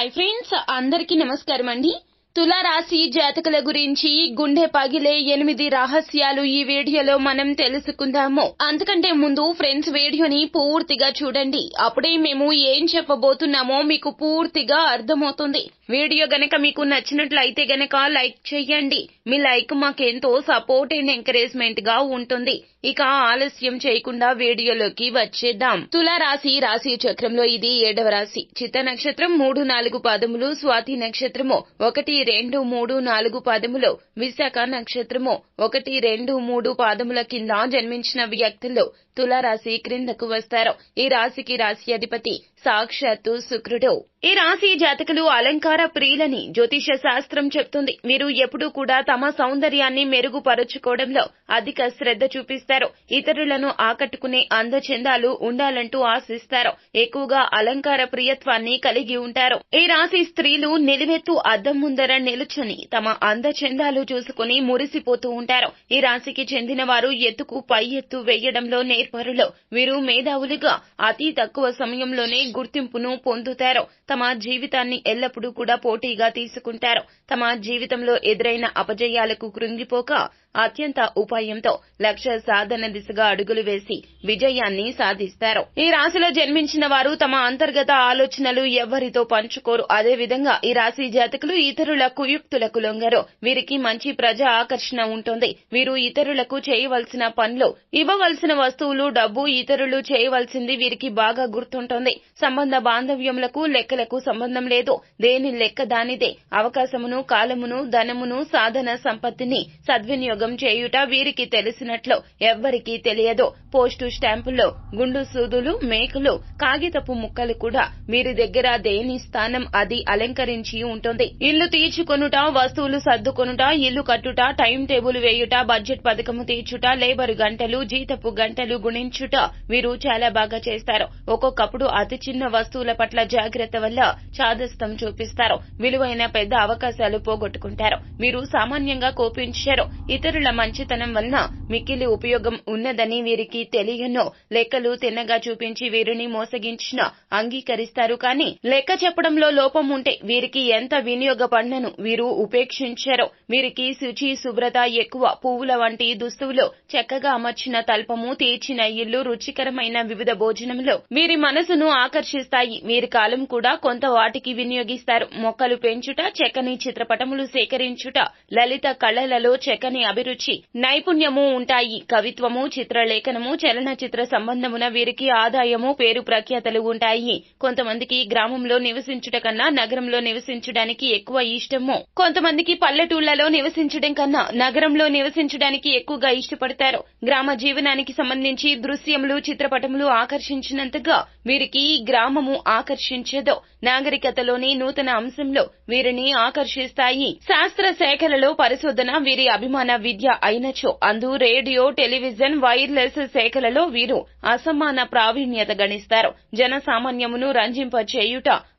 Hi friends అందరికీ నమస్కారం అండి. తులారాశి జాతకుల గురించి గుండె పగిలే ఎనిమిది రహస్యాలు ఈ వీడియోలో మనం తెలుసుకుందాము. అంతకంటే ముందు ఫ్రెండ్స్ వీడియోని పూర్తిగా చూడండి. అప్పుడే మేము ఏం చెప్పబోతున్నామో మీకు పూర్తిగా అర్థమవుతుంది. వీడియో గనక మీకు నచ్చినట్లయితే గనక లైక్ చేయండి. మీ లైక్ మాకెంతో సపోర్ట్ అండ్ ఎంకరేజ్మెంట్గా ఉంటుంది. ఇక ఆలస్యం చేయకుండా వీడియోలోకి వచ్చేద్దాం. తులారాశి రాశి చక్రంలో ఇది ఏడవ రాశి. చిత్త నక్షత్రం మూడు నాలుగు పాదములు స్వాతి నక్షత్రము ఒకటి రెండు మూడు నాలుగు పాదములో విశాఖ నక్షత్రము ఒకటి రెండు మూడు పాదముల కింద జన్మించిన వ్యక్తులు. తులారాశి క్రిందకు వస్తారు. ఈ రాశికి రాశి అధిపతి సాక్షాత్తు శుక్రుడు. ఈ రాశి జాతకులు అలంకార ప్రియులని జ్యోతిష శాస్త్రం చెప్తుంది. వీరు ఎప్పుడూ కూడా తమ సౌందర్యాన్ని మెరుగుపరుచుకోవడంలో అధిక శ్రద్ధ చూపిస్తారు. ఇతరులను ఆకట్టుకునే అందచందాలు ఉండాలంటూ ఆశిస్తారు. ఎక్కువగా అలంకార ప్రియత్వాన్ని కలిగి ఉంటారు. ఈ రాశి స్త్రీలు నిలువెత్తు అద్దం ముందర నిలుచుని తమ అందచందాలు చూసుకుని మురిసిపోతూ ఉంటారు. ఈ రాశికి చెందిన వారు ఎత్తుకు పై ఎత్తు వేయడంలో నేర్పరులు వీరు మేధావులుగా అతి తక్కువ సమయంలోనే గుర్తింపును పొందుతారు తమ జీవితాన్ని ఎల్లప్పుడూ కూడా పోటీగా తీసుకుంటారు తమ జీవితంలో ఎదురైన అపజయాలకు కృంగిపోక అత్యంత ఉపాయంతో లక్ష్య సాధన దిశగా అడుగులు వేసి విజయాన్ని సాధిస్తారు. ఈ రాశిలో జన్మించిన వారు తమ అంతర్గత ఆలోచనలు ఎవ్వరితో పంచుకోరు. అదే విధంగా ఈ రాశి జాతకులు ఇతరుల కుయుక్తులకు లొంగరు. వీరికి మంచి ప్రజా ఆకర్షణ ఉంటుంది. వీరు ఇతరులకు చేయవలసిన పనులు ఇవ్వవలసిన వస్తువులు డబ్బు ఇతరులు చేయవలసింది వీరికి బాగా గుర్తుంటుంది. సంబంధ బాంధవ్యములకు లెక్కలకు సంబంధం లేదు. దేని లెక్క దానిదే? అవకాశమును కాలమును ధనమును సాధన సంపత్తిని సద్వినియోగం చేయుట వీరికి తెలిసినట్లు ఎవ్వరికీ తెలియదు. పోస్టు స్టాంపుల్లో గుండు సూదులు మేకులు కాగితపు ముక్కలు కూడా వీరి దగ్గర దేని స్థానం అది అలంకరించి ఉంటుంది. ఇల్లు తీర్చుకొనుట వస్తువులు సర్దుకొనుట ఇల్లు కట్టుట టైం టేబుల్ వేయుట బడ్జెట్ పథకము తీర్చుట లేబర్ గంటలు జీతపు గంటలు గుణించుట వీరు చాలా బాగా చేస్తారు. ఒక్కొక్కప్పుడు అతి చిన్న వస్తువుల పట్ల జాగ్రత్త వల్ల చాదస్తం చూపిస్తారు. విలువైన పెద్ద అవకాశాలు పోగొట్టుకుంటారు. వీరు సామాన్యంగా కోపించారు. ఇతరుల మంచితనం వలన మిక్కిలి ఉపయోగం ఉన్నదని వీరికి తెలియనో. లెక్కలు తిన్నగా చూపించి వీరిని మోసగించిన అంగీకరిస్తారు కానీ లెక్క చెప్పడంలో లోపం ఉంటే వీరికి ఎంత వినియోగపడినను వీరు ఉపేక్షించారు. వీరికి శుచి శుభ్రత ఎక్కువ. పువ్వుల వంటి దుస్తువులు చక్కగా అమర్చిన తల్పము తీర్చిన ఇల్లు రుచికరమైన వివిధ భోజనంలో వీరి మనసును ఆకర్షిస్తాయి. వీరి కాలం కూడా కొంత వాటికి వినియోగిస్తారు. మొక్కలు పెంచుట చెక్కని చిత్రపటములు సేకరించుట లలిత కళలలో చెక్కని అభిరుచి. నైపుణ్యము ఉంటాయి. కవిత్వము చిత్రలేఖనము చలనచిత్ర సంబంధమున వీరికి ఆదాయము పేరు ప్రఖ్యాతలు ఉంటాయి. కొంతమందికి గ్రామంలో నివసించుట కన్నా నగరంలో నివసించడానికి ఎక్కువ ఇష్టము. కొంతమందికి పల్లెటూళ్ళలో నివసించడం కన్నా నగరంలో నివసించడానికి ఎక్కువగా ఇష్టపడతారు. గ్రామ జీవనానికి సంబంధించి దృశ్యములు చిత్రపటములు ఆకర్షించినంతగా వీరికి గ్రామము ఆకర్షించదు. నాగరికతలోని నూతన అంశంలో వీరిని ఆకర్షిస్తాయి. శాస్త్ర శాఖలలో పరిశోధన వీరి అభిమాన విద్య అయినచో అందు రేడియో టెలివిజన్ వైర్లెస్ శాఖలలో వీరు అసమాన ప్రావీణ్యత గణిస్తారు. జన సామాన్యమును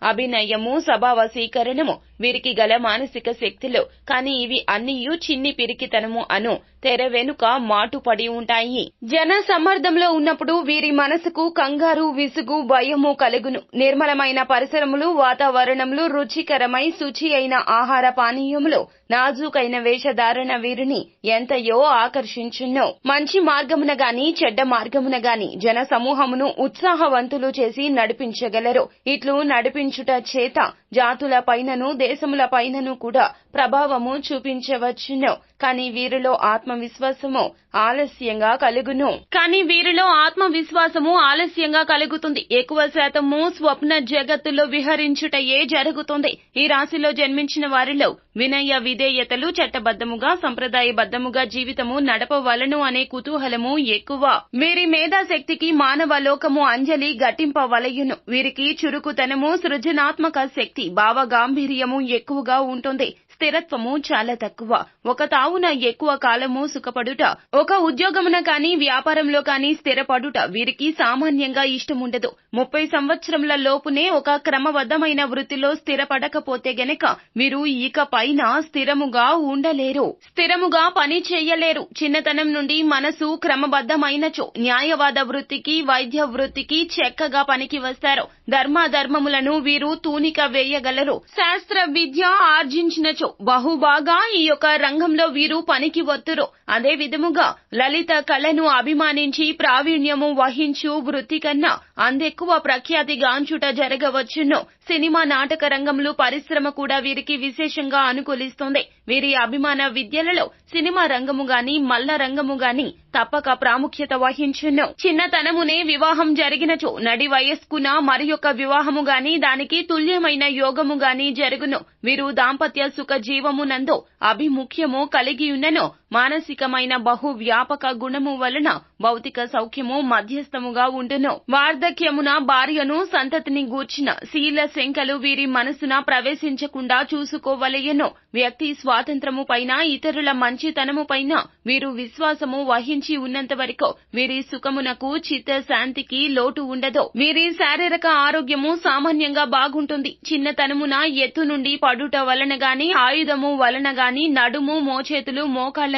అభినయము స్వభావసీకరణము వీరికి గల మానసిక శక్తులు. కానీ ఇవి అన్నియు చిన్ని పిరికితనము అను తెర వెనుక మాటుపడి ఉంటాయి. జన సమ్మర్దంలో ఉన్నప్పుడు వీరి మనసుకు కంగారు విసుగు భయము కలుగును. నిర్మలమైన పరిసరములు వాతావరణములు రుచికరమై శుచి అయిన ఆహార పానీయములు నాజూకైన వేషధారణ వీరిని ఎంతయో ఆకర్షించున్నో మంచి మార్గమున గాని చెడ్డ మార్గమున గాని జన సమూహమును ఉత్సాహవంతులు చేసి నడిపించగలరు. ఇట్లు నడిపించుట చేత జాతుల పైనను దేశముల పైనను కూడా ప్రభావము చూపించవచ్చును. కానీ వీరిలో ఆత్మవిశ్వాసము ఆలస్యంగా కలుగును. కానీ వీరిలో ఆత్మవిశ్వాసము ఆలస్యంగా కలుగుతుంది. ఎక్కువ శాతము స్వప్న జగత్తులో విహరించుటయే జరుగుతుంది. ఈ రాశిలో జన్మించిన వారిలో వినయ విధేయతలు చట్టబద్ధముగా సంప్రదాయబద్ధముగా జీవితము నడపవలను అనే కుతూహలము ఎక్కువ. వీరి మేధాశక్తికి మానవ లోకము అంజలి గట్టింపవలయును. వీరికి చురుకుతనము సృజనాత్మక శక్తి భావగాంభీర్యము ఎక్కువగా ఉంటుంది. స్థిరత్వము చాలా తక్కువ. ఒక తావున ఎక్కువ కాలము సుఖపడుట ఒక ఉద్యోగమున కాని వ్యాపారంలో కాని స్థిరపడుట వీరికి సామాన్యంగా ఇష్టముండదు. ముప్పై సంవత్సరముల లోపునే ఒక క్రమబద్ధమైన వృత్తిలో స్థిరపడకపోతే గనక వీరు ఇక పైన స్థిరముగా ఉండలేరు. స్థిరముగా పని చేయలేరు. చిన్నతనం నుండి మనసు క్రమబద్ధమైనచో న్యాయవాద వృత్తికి వైద్య వృత్తికి చక్కగా పనికి వస్తారు. ధర్మాధర్మములను వీరు తూనిక వేయగలరు. శాస్త్ర విద్య ఆర్జించినచో బహుబాగా ఈ యొక్క రంగంలో వీరు పనికి వత్తురు. అదే విధముగా లలిత కళను అభిమానించి ప్రావీణ్యము వహించు వృత్తి కన్నా అందెక్కువ ప్రఖ్యాతి గాంచుట జరగవచ్చును. సినిమా నాటక రంగంలో పరిశ్రమ కూడా వీరికి విశేషంగా అనుకూలిస్తుంది. వీరి అభిమాన విద్యలలో సినిమా రంగము గాని మల్ల రంగము గాని తప్పక ప్రాముఖ్యత వహించును. చిన్నతనమునే వివాహం జరిగినచో నడి వయస్కున మరి యొక్క వివాహము గాని దానికి తుల్యమైన యోగము గాని జరుగును. వీరు దాంపత్య సుఖ జీవమునందు అభిముఖ్యము కలిగియున్నను మానసికమైన బహు వ్యాపక గుణము వలన భౌతిక సౌఖ్యము మధ్యస్థముగా ఉండును. వార్ధక్యమున భార్యను సంతతిని గూర్చిన శీల శంకలు వీరి మనసున ప్రవేశించకుండా చూసుకోవలయను. వ్యక్తి స్వాతంత్రము పైన ఇతరుల మంచితనము పైన వీరు విశ్వాసము వహించి ఉన్నంత వరకు వీరి సుఖమునకు చిత్త శాంతికి లోటు ఉండదు. వీరి శారీరక ఆరోగ్యము సామాన్యంగా బాగుంటుంది. చిన్నతనమున ఎత్తు నుండి పడుట వలన గాని ఆయుధము వలన గాని నడుము మోచేతులు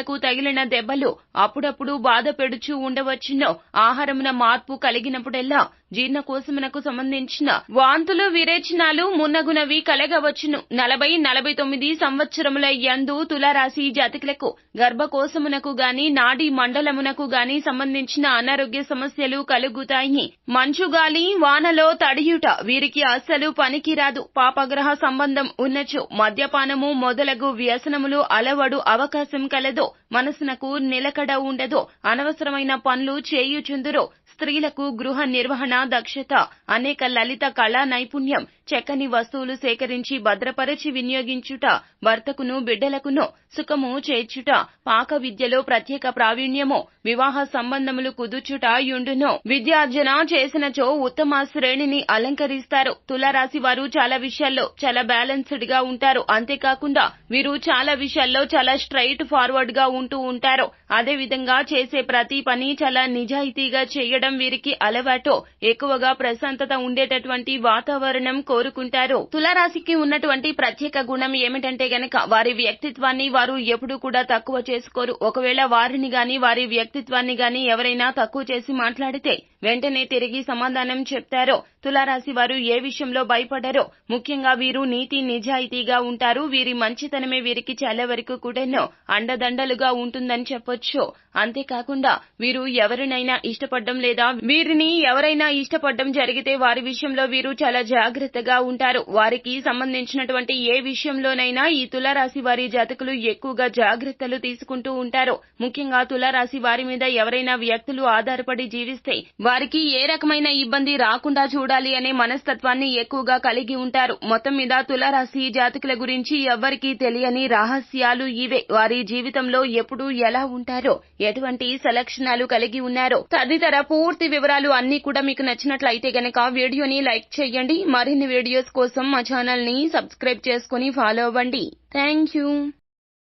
మోకాళ్ళకు తగిలిన దెబ్బలు అప్పుడప్పుడు బాధపెడుచూ ఉండవచ్చునో ఉండవచ్చును. ఆహారమున మార్పు కలిగినప్పుడెల్లా జీర్ణకోశమునకు సంబంధించిన వాంతులు విరేచనాలు మున్నగునవి కలగవచ్చును. నలభై నలభై తొమ్మిది సంవత్సరముల యందు తులారాశి జాతికులకు గర్భకోశమునకు గాని నాడీ మండలమునకు గాని సంబంధించిన అనారోగ్య సమస్యలు కలుగుతాయి. మంచుగాలి వానలో తడియుట వీరికి అస్సలు పనికిరాదు. పాపగ్రహ సంబంధం ఉన్నచో మద్యపానము మొదలగు వ్యసనములు అలవడు అవకాశం కలదు. మనసునకు నిలకడ ఉండదు. అనవసరమైన పనులు చేయుచుందురు. స్త్రీలకు గృహ నిర్వహణ దక్షత అనేక లలిత కళా నైపుణ్యం చెక్కని వస్తువులు సేకరించి భద్రపరచి వినియోగించుట భర్తకును బిడ్డలకును సుఖము చేర్చుట పాక విద్యలో ప్రత్యేక ప్రావీణ్యము వివాహ సంబంధములు కుదుర్చుట యుండును. విద్యార్జన చేసినచో ఉత్తమ శ్రేణిని అలంకరిస్తారు. తులారాశి వారు చాలా విషయాల్లో చాలా బ్యాలెన్స్డ్గా ఉంటారు. అంతేకాకుండా వీరు చాలా విషయాల్లో చాలా స్ట్రైట్ ఫార్వర్డ్గా ఉంటూ ఉంటారు. అదే విధంగా చేసే ప్రతి పని చాలా నిజాయితీగా చేయడం వీరికి అలవాటు. ఎక్కువగా ప్రశాంతత ఉండేటటువంటి వాతావరణం కోరుకుంటారు. తులారాశికి ఉన్నటువంటి ప్రత్యేక గుణం ఏమిటంటే గనక వారి వ్యక్తిత్వాన్ని వారు ఎప్పుడూ కూడా తక్కువ చేసుకోరు. ఒకవేళ వారిని గాని వారి వ్యక్తిత్వాన్ని గాని ఎవరైనా తక్కువ చేసి మాట్లాడితే వెంటనే తిరిగి సమాధానం చెప్తారు. తులారాశి వారు ఏ విషయంలో భయపడరో ముఖ్యంగా వీరు నీతి నిజాయితీగా ఉంటారు వీరి మంచితనమే వీరికి చాలా వరకు కూడాను అండదండలుగా ఉంటుందని చెప్పొచ్చు. అంతేకాకుండా వీరు ఎవరినైనా ఇష్టపడడం లేదా వీరిని ఎవరైనా ఇష్టపడడం జరిగితే వారి విషయంలో వీరు చాలా జాగ్రత్తగా ఉంటారు. వారికి సంబంధించినటువంటి ఏ విషయంలోనైనా ఈ తులారాశి వారి జాతకులు ఎక్కువగా జాగ్రత్తలు తీసుకుంటూ ఉంటారు. ముఖ్యంగా తులారాశి వారి మీద ఎవరైనా వ్యక్తులు ఆధారపడి జీవిస్తే వారికి ఏ రకమైన ఇబ్బంది రాకుండా చూడ చూడాలి అనే మనస్తత్వాన్ని ఎక్కువగా కలిగి ఉంటారు. మొత్తం మీద తులారాశి జాతకుల గురించి ఎవ్వరికీ తెలియని రహస్యాలు ఇవే. వారి జీవితంలో ఎప్పుడు ఎలా ఉంటారో ఎటువంటి సెలక్షణాలు కలిగి ఉన్నారో తదితర పూర్తి వివరాలు అన్ని కూడా మీకు నచ్చినట్లయితే గనక వీడియోని లైక్ చేయండి. మరిన్ని వీడియోస్ కోసం మా ఛానల్ని సబ్స్క్రైబ్ చేసుకుని ఫాలో అవ్వండి. Thank you.